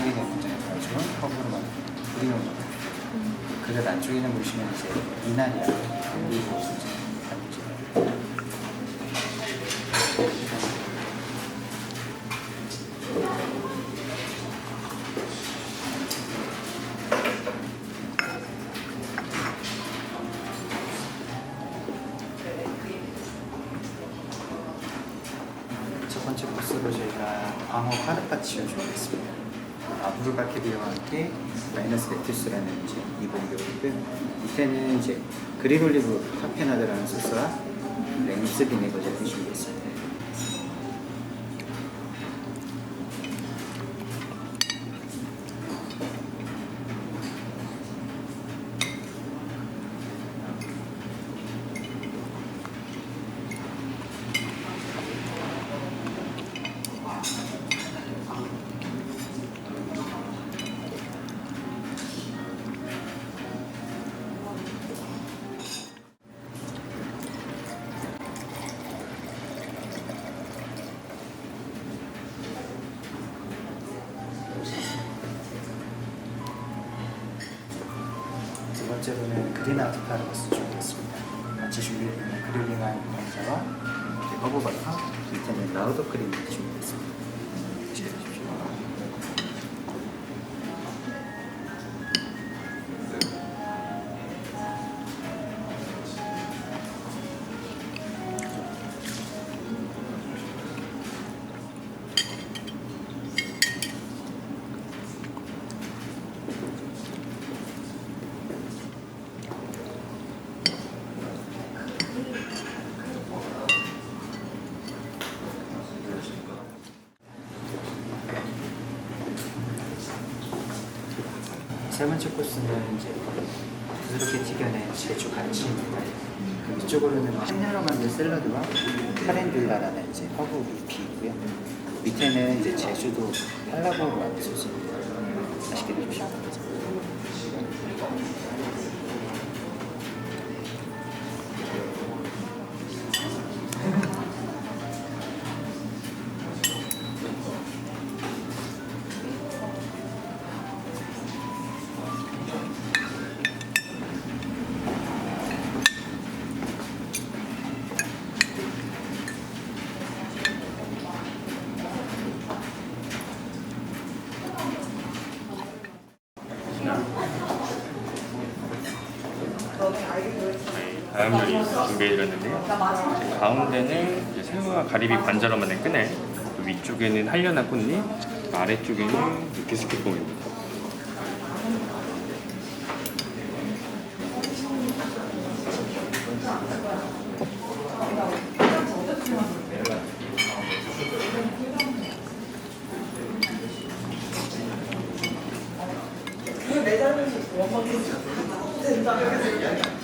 대한 굉장히 가지고 허브로 만든 그림을 만든 그릇 안쪽에는 보시면 이제 미나리아 그리고 이제 단지. 첫 번째 코스로 저희가 광어 카르파치오 준비했습니다. 아브루바케비와 함께 마이너스 레티스라는 이제 이봉교이고요. 밑에는 이제 그린 올리브 타페나드라는 소스와 랭스 비네거제를 준비했습니다. 번째로는 그린 아스파라거스 준비했습니다. 같이 준비되는 그릴링한 이렇게 허브버터, 밑에는 라우더 크림을 준비했습니다. 세 번째 코스는 이제 부드럽게 튀겨낸 제주 간치입니다. 그 위쪽으로는 한여로 만든 샐러드와 카렌듈라라는 이제 허브 잎이고요. 밑에는 이제 제주도 팔라보로 만든 소스입니다. 맛있게 드십시오. 요리 준비해드렸는데요. 이제 가운데는 이제 새우와 가리비 관자로 만든 끈을, 또 위쪽에는 한련한 꽃잎, 아래쪽에는 비스킷봉입니다.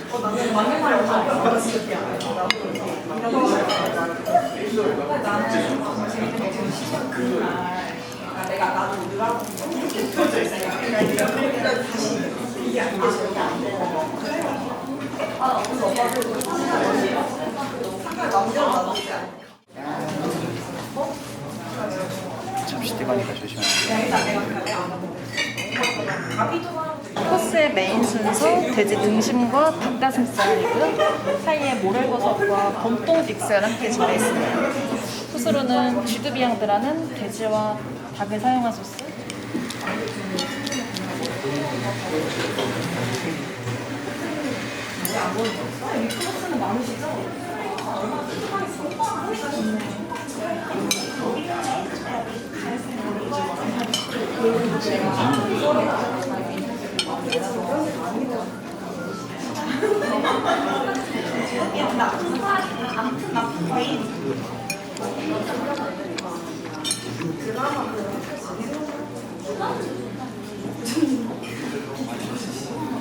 접시 뜨거니까 조심하세요. 코스의 메인 순서 돼지 등심과 닭가슴살이고요. 사이에 모래버섯과 범동 믹스가 함께 준비되어 있습니다. 소스로는 쥐드비앙드라는 돼지와 닭을 사용한 소스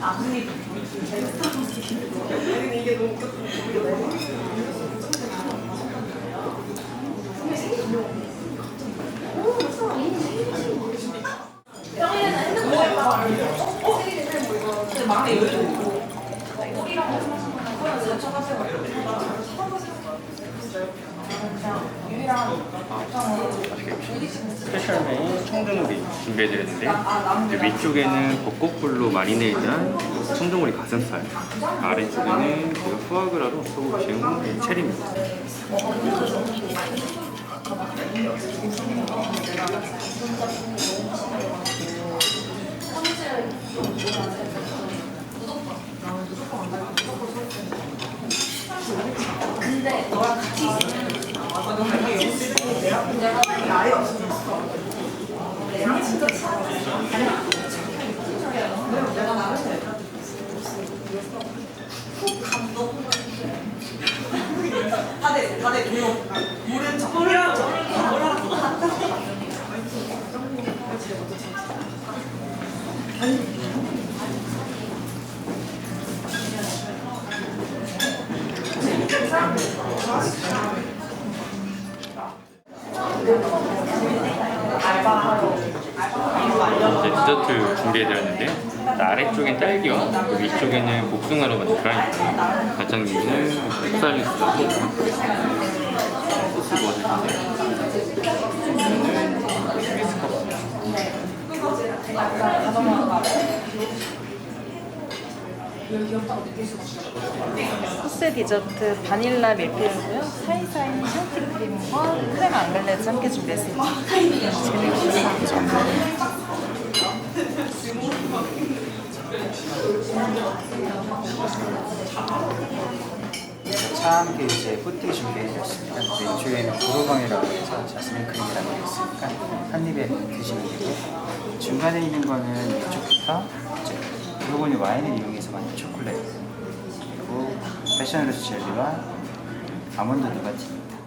아니, 이게 너무 안에 여유도 있고 꼬리랑 그냥 자처하세요 그냥 유일한 스페셜맨 청둥오리 준비해드렸는데 위쪽에는 벚꽃불로 마리네이드한 청둥오리 가슴살 아래쪽에는 제가 후아그라로 소금 지은 체리입니다. 이 제 디저트 준비해드렸는데요 아래쪽엔 딸기와 그 위쪽에는 복숭아로 만든 그라니트 가장님은 흑살 육수하고 소스 구워줄 텐데 코스 디저트 바닐라 밀푀유고요. 사이사이 샤워크림과 크림 앙글레즈 함께 준비했습니다. 차 함께 이제 뿌띠 준비해드렸습니다. 왼쪽에는 보로방이라고 해서 자스민 크림이라고 있으니까 한 입에 드시면 되고 중간에 있는 거는 이쪽부터 이제 브루고니 와인을 이용해서 만든 초콜릿 그리고 패션로스 젤리와 아몬드 누가티입니다.